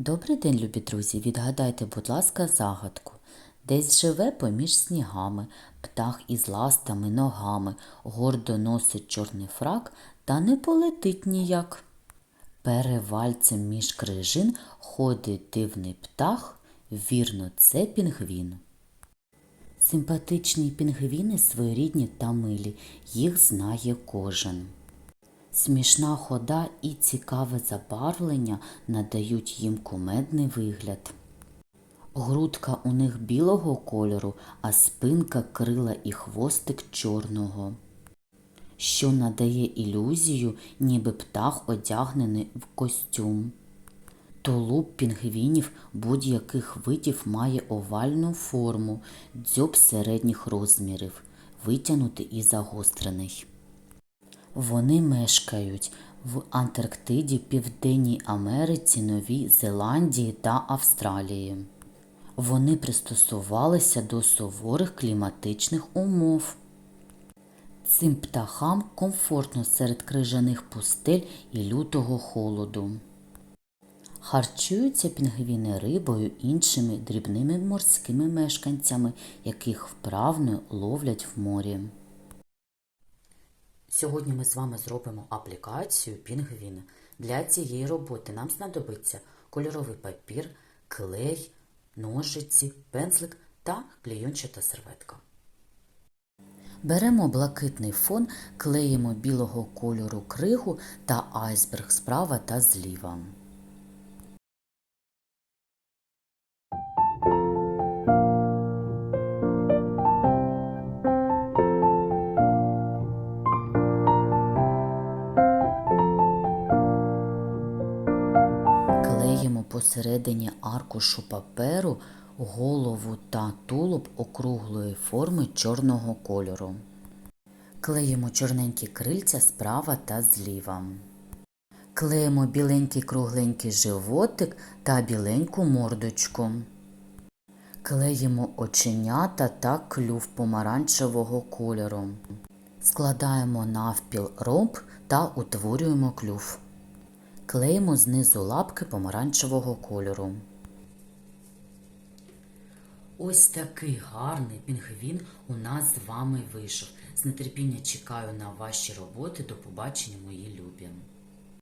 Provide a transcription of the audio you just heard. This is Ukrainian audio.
Добрий день, любі друзі. Відгадайте, будь ласка, загадку. Десь живе поміж снігами, птах із ластами ногами, гордо носить чорний фрак, та не полетить ніяк. Перевальцем між крижин ходить дивний птах, вірно, це пінгвін. Симпатичні пінгвіни своєрідні та милі, їх знає кожен. Смішна хода і цікаве забарвлення надають їм кумедний вигляд. Грудка у них білого кольору, а спинка крила і хвостик чорного, що надає ілюзію, ніби птах одягнений в костюм. Тулуб пінгвінів будь-яких видів має овальну форму, дзьоб середніх розмірів, витягнутий і загострений. Вони мешкають в Антарктиді, Південній Америці, Новій Зеландії та Австралії. Вони пристосувалися до суворих кліматичних умов. Цим птахам комфортно серед крижаних пустель і лютого холоду. Харчуються пінгвіни рибою іншими дрібними морськими мешканцями, яких вправно ловлять в морі. Сьогодні ми з вами зробимо аплікацію пінгвін. Для цієї роботи нам знадобиться кольоровий папір, клей, ножиці, пензлик та клейончата серветка. Беремо блакитний фон, клеїмо білого кольору кригу та айсберг справа та зліва. Клеїмо посередині аркушу паперу голову та тулуб округлої форми чорного кольору. Клеїмо чорненькі крильця справа та зліва. Клеїмо біленький кругленький животик та біленьку мордочку. Клеїмо оченята та клюв помаранчевого кольору. Складаємо навпіл ромб та утворюємо клюв. Клеїмо знизу лапки помаранчевого кольору. Ось такий гарний пінгвін у нас з вами вийшов. З нетерпіння чекаю на ваші роботи. До побачення, мої любі!